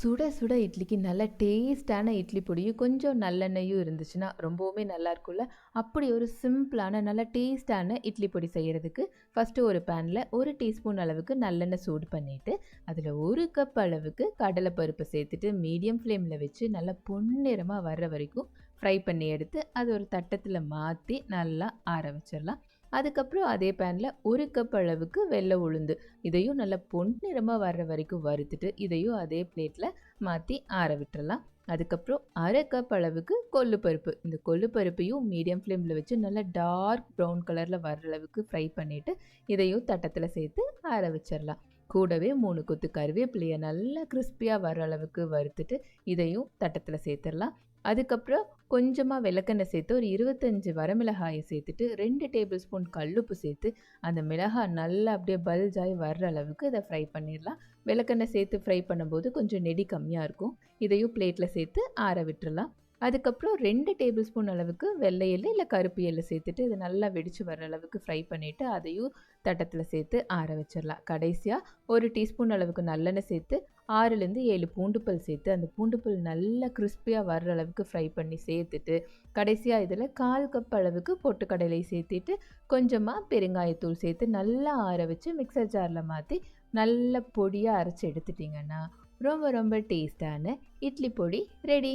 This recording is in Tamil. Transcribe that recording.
சுட சுட இட்லிக்கு நல்ல டேஸ்ட்டான இட்லி பொடியும் கொஞ்சம் நல்லெண்ணெயும் இருந்துச்சுன்னா ரொம்பவுமே நல்லா இருக்கும்ல அப்படி ஒரு சிம்பிளான நல்ல டேஸ்ட்டான இட்லி பொடி செய்கிறதுக்கு ஃபஸ்ட்டு ஒரு பேனில் ஒரு டீஸ்பூன் அளவுக்கு நல்லெண்ணெய் சூடு பண்ணிவிட்டு அதில் ஒரு கப் அளவுக்கு கடலைப்பருப்பு சேர்த்துட்டு மீடியம் ஃப்ளேமில் வச்சு நல்லா பொன்னிறமாக வர்ற வரைக்கும் ஃப்ரை பண்ணி எடுத்து அது ஒரு தட்டத்தில் மாற்றி நல்லா ஆற வச்சிடலாம். அதுக்கப்புறம் அதே பேனில் ஒரு கப் அளவுக்கு வெள்ளை உளுந்து. இதையும் நல்லா பொன் நிறமாக வர்ற வரைக்கும் வறுத்துட்டு இதையும் அதே பிளேட்டில் மாற்றி ஆற விட்டுறலாம். அதுக்கப்புறம் அரை கப் அளவுக்கு கொள்ளு பருப்பு. இந்த கொள்ளு பருப்பையும் மீடியம் ஃப்ளேமில் வச்சு நல்லா டார்க் ப்ரௌன் கலரில் வர்ற அளவுக்கு ஃப்ரை பண்ணிவிட்டு இதையும் தட்டத்தில் சேர்த்து ஆற வச்சிடலாம் கூடவே மூணு கொத்து கருவேப்பிலையை நல்லா கிறிஸ்பியாக வர அளவுக்கு வறுத்துட்டு இதையும் தட்டத்தில் சேர்த்துடலாம் அதுக்கப்புறம் கொஞ்சமாக விளக்கெண்ணெய் சேர்த்து ஒரு இருபத்தஞ்சி வரமிளகாயை சேர்த்துட்டு ரெண்டு டேபிள் ஸ்பூன் கல்லுப்பு சேர்த்து அந்த மிளகாய் நல்லா அப்படியே பல்ஜாய் வர்ற அளவுக்கு இதை ஃப்ரை பண்ணிடலாம். விளக்கெண்ணெய் சேர்த்து ஃப்ரை பண்ணும்போது கொஞ்சம் நெடி கம்மியாக இருக்கும். இதையும் பிளேட்டில் சேர்த்து ஆற விட்டுடலாம் அதுக்கப்புறம் ரெண்டு டேபிள் ஸ்பூன் அளவுக்கு வெள்ளை எள்ளு இல்லை கருப்பு எள்ளு சேர்த்துட்டு இது நல்லா வெடித்து வர அளவுக்கு ஃப்ரை பண்ணிவிட்டு அதையும் தட்டத்தில் சேர்த்து ஆற வச்சிடலாம். கடைசியாக ஒரு டீஸ்பூன் அளவுக்கு நல்லெண்ணெய் சேர்த்து ஆறுலேருந்து ஏழு பூண்டுப்பல் சேர்த்து அந்த பூண்டுப்பல் நல்லா கிறிஸ்பியாக வர்ற அளவுக்கு ஃப்ரை பண்ணி சேர்த்துட்டு கடைசியாக இதில் கால் கப் அளவுக்கு பொட்டுக்கடலை சேர்த்துட்டு கொஞ்சமாக பெருங்காயத்தூள் சேர்த்து நல்லா ஆற வச்சு மிக்சர் ஜாரில் மாற்றி நல்ல பொடியாக அரைச்சி எடுத்துட்டிங்கன்னா ரொம்ப ரொம்ப டேஸ்டான இட்லி பொடி ரெடி